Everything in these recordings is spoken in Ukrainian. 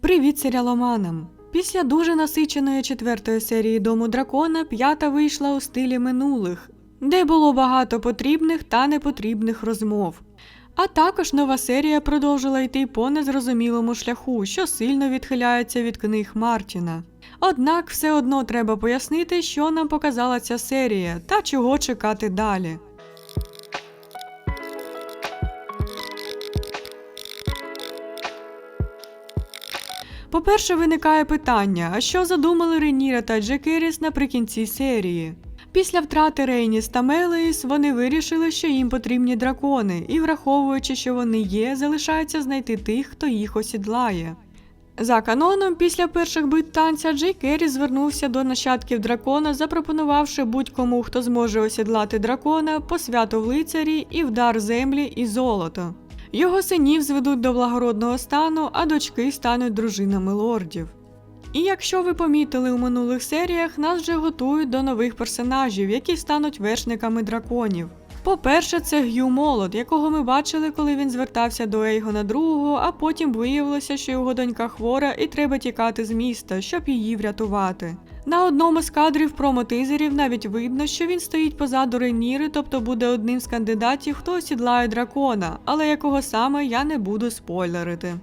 Привіт серіаломанам! Після дуже насиченої четвертої серії Дому дракона п'ята вийшла у стилі минулих, де було багато потрібних та непотрібних розмов. А також нова серія продовжила йти по незрозумілому шляху, що сильно відхиляється від книг Мартіна. Однак все одно треба пояснити, що нам показала ця серія та чого чекати далі. По-перше, виникає питання: а що задумали Реніра та Джекеріс наприкінці серії? Після втрати Рейніс та Мелеїс вони вирішили, що їм потрібні дракони, і, враховуючи, що вони є, залишається знайти тих, хто їх осідлає. За каноном, після перших бит танця Джей Керрі звернувся до нащадків дракона, запропонувавши будь-кому, хто зможе осідлати дракона, посвяту в лицарі і вдар землі і золото. Його синів зведуть до благородного стану, а дочки стануть дружинами лордів. І якщо ви помітили у минулих серіях, нас вже готують до нових персонажів, які стануть вершниками драконів. По-перше, це Г'ю Молод, якого ми бачили, коли він звертався до Ейгона II, а потім виявилося, що його донька хвора і треба тікати з міста, щоб її врятувати. На одному з кадрів промо-тизерів навіть видно, що він стоїть позаду Рейніри, тобто буде одним з кандидатів, хто осідлає дракона, але якого саме я не буду спойлерити.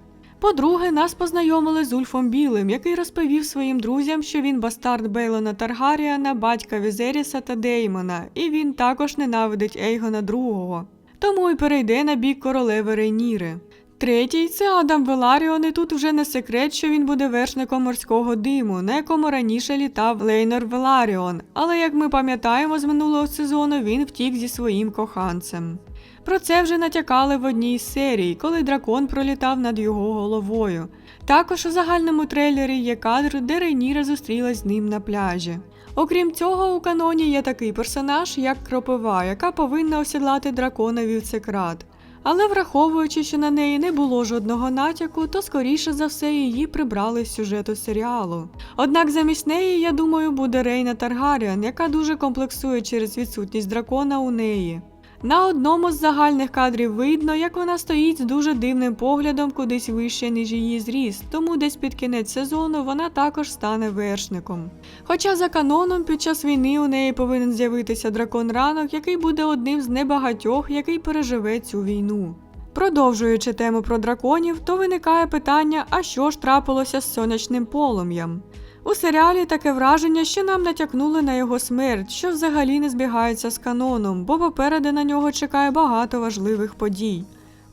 По-друге, нас познайомили з Ульфом Білим, який розповів своїм друзям, що він бастард Бейлона Таргаріана, батька Візеріса та Деймона, і він також ненавидить Ейгона II. Тому й перейде на бік королеви Рейніри. Третій це Адам Веларіон, і тут вже не секрет, що він буде вершником морського диму, на якому раніше літав Лейнор Веларіон, але як ми пам'ятаємо з минулого сезону, він втік зі своїм коханцем. Про це вже натякали в одній з серій, коли дракон пролітав над його головою. Також у загальному трейлері є кадр, де Рейніра зустрілась з ним на пляжі. Окрім цього, у каноні є такий персонаж, як Кропива, яка повинна осідлати дракона Вівцекрат. Але враховуючи, що на неї не було жодного натяку, то скоріше за все її прибрали з сюжету серіалу. Однак замість неї, я думаю, буде Рейна Таргаріан, яка дуже комплексує через відсутність дракона у неї. На одному з загальних кадрів видно, як вона стоїть з дуже дивним поглядом кудись вище, ніж її зріст, тому десь під кінець сезону вона також стане вершником. Хоча за каноном під час війни у неї повинен з'явитися дракон ранок, який буде одним з небагатьох, який переживе цю війну. Продовжуючи тему про драконів, то виникає питання: а що ж трапилося з сонячним полум'ям? У серіалі таке враження, що нам натякнули на його смерть, що взагалі не збігається з каноном, бо попереду на нього чекає багато важливих подій.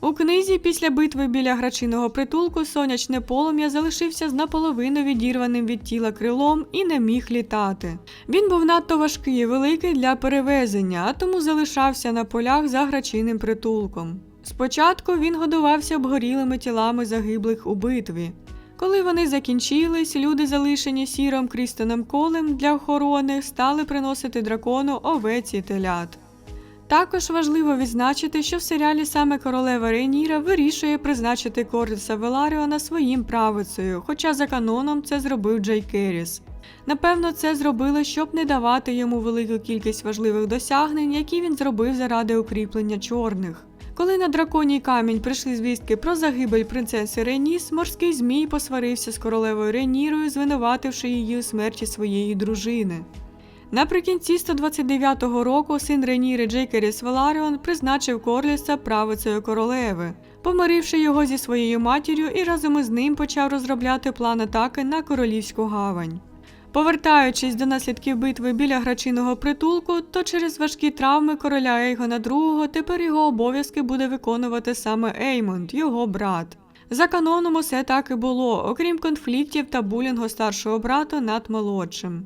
У книзі після битви біля грачиного притулку сонячне полум'я залишився з наполовину відірваним від тіла крилом і не міг літати. Він був надто важкий і великий для перевезення, а тому залишався на полях за грачиним притулком. Спочатку він годувався обгорілими тілами загиблих у битві. Коли вони закінчились, люди, залишені сіром Крістоном Колем для охорони, стали приносити дракону овець і телят. Також важливо відзначити, що в серіалі саме королева Рейніра вирішує призначити Кордиса Веларіона своїм правицею, хоча за каноном це зробив Джей Керріс. Напевно, це зробили, щоб не давати йому велику кількість важливих досягнень, які він зробив заради укріплення чорних. Коли на драконій камінь прийшли звістки про загибель принцеси Реніс, морський змій посварився з королевою Ренірою, звинувативши її у смерті своєї дружини. Наприкінці 129-го року син Реніри Джейкеріс Веларіон призначив Корліса правицею королеви, помиривши його зі своєю матір'ю і разом із ним почав розробляти план атаки на королівську гавань. Повертаючись до наслідків битви біля грачиного притулку, то через важкі травми короля Ейгона II тепер його обов'язки буде виконувати саме Еймонд, його брат. За каноном усе так і було, окрім конфліктів та булінгу старшого брата над молодшим.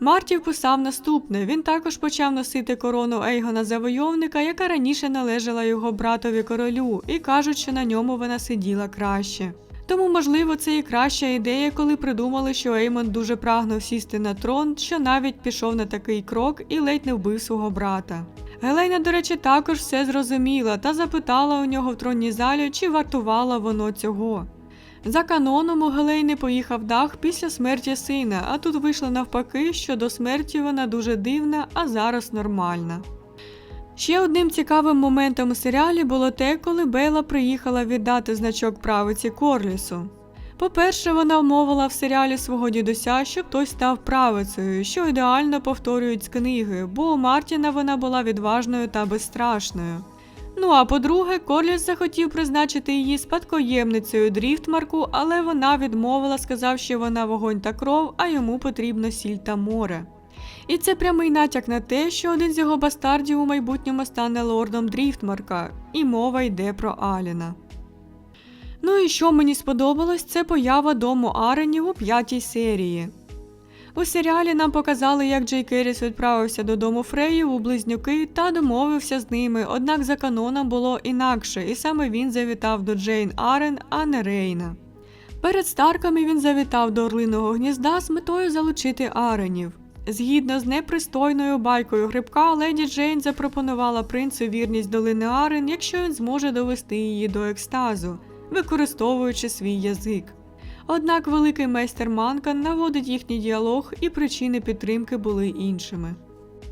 Мартів писав наступне: він також почав носити корону Ейгона завойовника, яка раніше належала його братові королю, і кажуть, що на ньому вона сиділа краще. Тому, можливо, це і краща ідея, коли придумали, що Еймон дуже прагнув сісти на трон, що навіть пішов на такий крок і ледь не вбив свого брата. Гелейна, до речі, також все зрозуміла та запитала у нього в тронній залі, чи вартувало воно цього. За каноном у Гелейни поїхав дах після смерті сина, а тут вийшло навпаки, що до смерті вона дуже дивна, а зараз нормальна. Ще одним цікавим моментом у серіалі було те, коли Бейла приїхала віддати значок правиці Корлісу. По-перше, вона вмовила в серіалі свого дідуся, щоб той став правицею, що ідеально повторюють з книги, бо у Мартіна вона була відважною та безстрашною. Ну а по-друге, Корліс захотів призначити її спадкоємницею Дріфтмарку, але вона відмовила, сказав, що вона вогонь та кров, а йому потрібно сіль та море. І це прямий натяк на те, що один з його бастардів у майбутньому стане лордом Дріфтмарка, і мова йде про Аліна. Ну і що мені сподобалось, це поява дому Аренів у п'ятій серії. У серіалі нам показали, як Джей Керріс відправився додому Фреїв у близнюки та домовився з ними, однак за каноном було інакше, і саме він завітав до Джейн Арен, а не Рейна. Перед Старками він завітав до Орлиного гнізда з метою залучити Аренів. Згідно з непристойною байкою грибка, леді Джейн запропонувала принцу вірність долини Арен, якщо він зможе довести її до екстазу, використовуючи свій язик. Однак великий майстер Манкан наводить їхній діалог, і причини підтримки були іншими.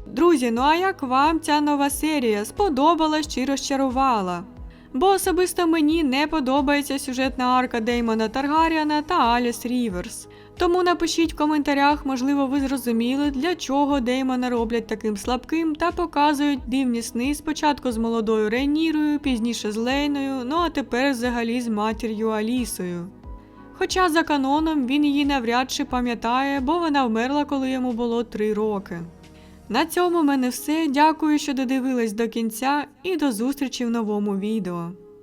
Друзі, ну а як вам ця нова серія сподобалась чи розчарувала? Бо особисто мені не подобається сюжетна арка Деймона Таргаріана та Аліс Ріверс. Тому напишіть в коментарях, можливо, ви зрозуміли, для чого Деймона роблять таким слабким та показують дивні сни спочатку з молодою Рейнірою, пізніше з Лейною, ну а тепер взагалі з матір'ю Алісою. Хоча за каноном він її навряд чи пам'ятає, бо вона вмерла, коли йому було 3 роки. На цьому в мене все. Дякую, що додивились до кінця, і до зустрічі в новому відео.